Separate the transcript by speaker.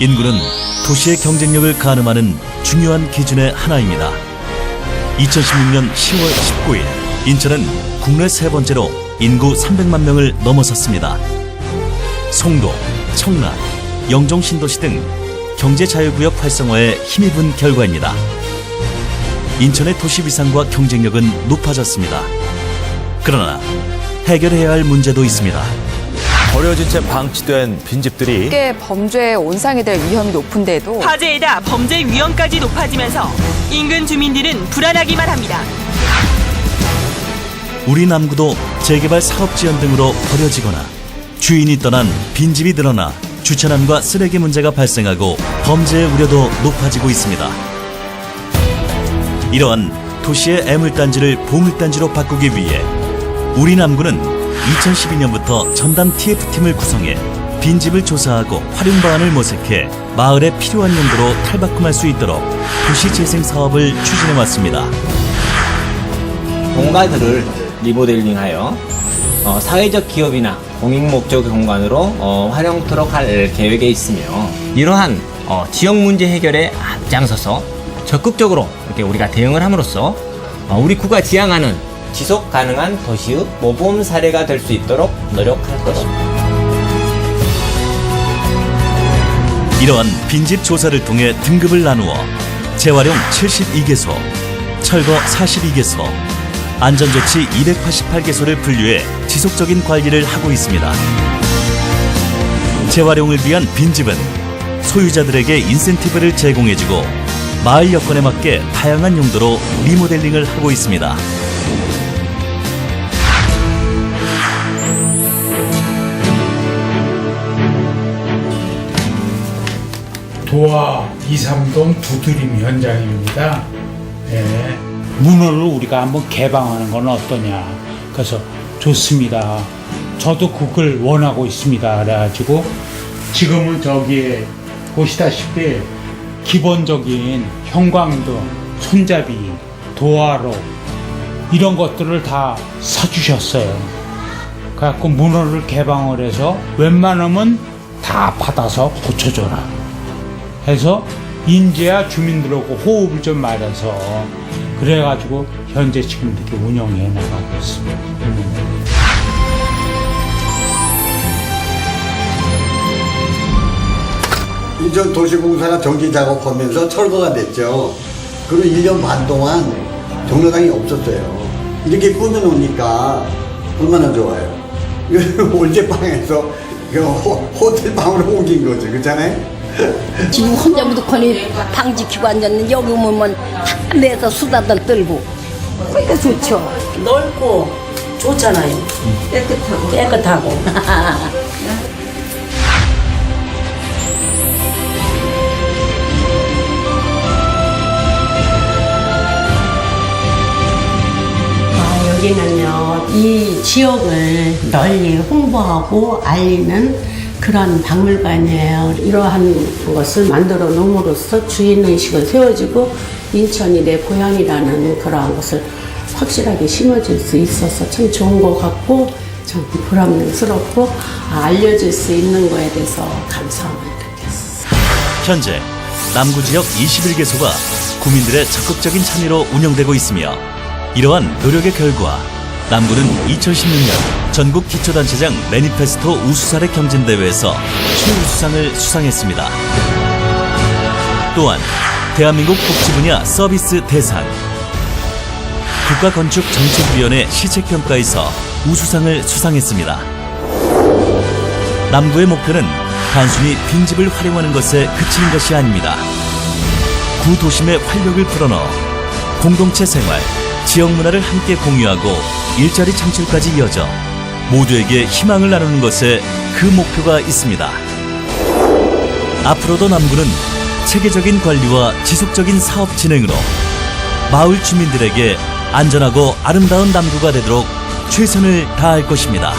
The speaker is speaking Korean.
Speaker 1: 인구는 도시의 경쟁력을 가늠하는 중요한 기준의 하나입니다. 2016년 10월 19일 인천은 국내 세 번째로 인구 300만 명을 넘어섰습니다. 송도, 청라, 영종 신도시 등 경제 자유구역 활성화에 힘입은 결과입니다. 인천의 도시 위상과 경쟁력은 높아졌습니다. 그러나 해결해야 할 문제도 있습니다.
Speaker 2: 버려진 채 방치된 빈집들이
Speaker 3: 꽤 범죄의 온상이 될 위험이 높은데도
Speaker 4: 화재에다 범죄 위험까지 높아지면서 인근 주민들은 불안하기만 합니다.
Speaker 1: 우리 남구도 재개발 사업 지연 등으로 버려지거나 주인이 떠난 빈집이 늘어나 주차난과 쓰레기 문제가 발생하고 범죄의 우려도 높아지고 있습니다. 이러한 도시의 애물단지를 보물단지로 바꾸기 위해 우리 남구는 2012년부터 전담 TF팀을 구성해 빈집을 조사하고 활용 방안을 모색해 마을에 필요한 용도로 탈바꿈할 수 있도록 도시 재생 사업을 추진해 왔습니다.
Speaker 5: 공간들을 리모델링하여 어, 사회적 기업이나 공익 목적 공간으로 어, 활용토록 할 계획에 있으며 이러한 어, 지역 문제 해결에 앞장서서 적극적으로 이렇게 우리가 대응을 함으로써 어, 우리 구가 지향하는 지속 가능한 도시의 모범 사례가 될 수 있도록 노력할 것입니다.
Speaker 1: 이러한 빈집 조사를 통해 등급을 나누어 재활용 72개소, 철거 42개소, 안전조치 288개소를 분류해 지속적인 관리를 하고 있습니다. 재활용을 위한 빈집은 소유자들에게 인센티브를 제공해주고 마을 여건에 맞게 다양한 용도로 리모델링을 하고 있습니다.
Speaker 6: 도화 2, 3동 두드림 현장입니다. 예. 문어를 우리가 한번 개방하는 건 어떠냐. 그래서 좋습니다. 저도 그걸 원하고 있습니다. 그래가지고 지금은 저기에 보시다시피 기본적인 형광등, 손잡이, 도화로 이런 것들을 다 사주셨어요. 그래갖고 문어를 개방을 해서 웬만하면 다 받아서 고쳐줘라. 해서 인재야 주민들하고 호흡을 좀 말해서 그래가지고 현재 지금 이렇게 운영해 나가고 있습니다. 음.
Speaker 7: 인천 도시공사가 정기 작업하면서 철거가 됐죠. 그리고 1년 반 동안 경로당이 없었어요. 이렇게 꾸며놓으니까 얼마나 좋아요. 올제방에서 그 호, 호텔 방으로 옮긴 거죠. 그렇잖아요?
Speaker 8: 지금 혼자 무조건이 방 지키고 앉았는데 여기 오면 내서 수다들 떨고 그러니까 좋죠
Speaker 9: 넓고 좋잖아요. 깨끗하고. 깨끗하고. 아, 여기는요, 이 지역을 널리 홍보하고 알리는 그런 박물관이에요. 이러한 것을 만들어 놓음으로써 주인의식을 세워지고 인천이 내 고향이라는 그러한 것을 확실하게 심어질 수 있어서 참 좋은 것 같고 참 보람스럽고 아, 알려질 수 있는 거에 대해서 감사함을 느꼈어요.
Speaker 1: 현재 남구 지역 21개소가 구민들의 적극적인 참여로 운영되고 있으며 이러한 노력의 결과 남구는 2016년 전국 기초단체장 매니페스토 우수사례 경진대회에서 최우수상을 수상했습니다. 또한 대한민국 복지 분야 서비스 대상 국가건축정책위원회 시책평가에서 우수상을 수상했습니다. 남구의 목표는 단순히 빈집을 활용하는 것에 그치는 것이 아닙니다. 구도심의 활력을 불어넣어 공동체 생활, 지역 문화를 함께 공유하고 일자리 창출까지 이어져 모두에게 희망을 나누는 것에 그 목표가 있습니다. 앞으로도 남구는 체계적인 관리와 지속적인 사업 진행으로 마을 주민들에게 안전하고 아름다운 남구가 되도록 최선을 다할 것입니다.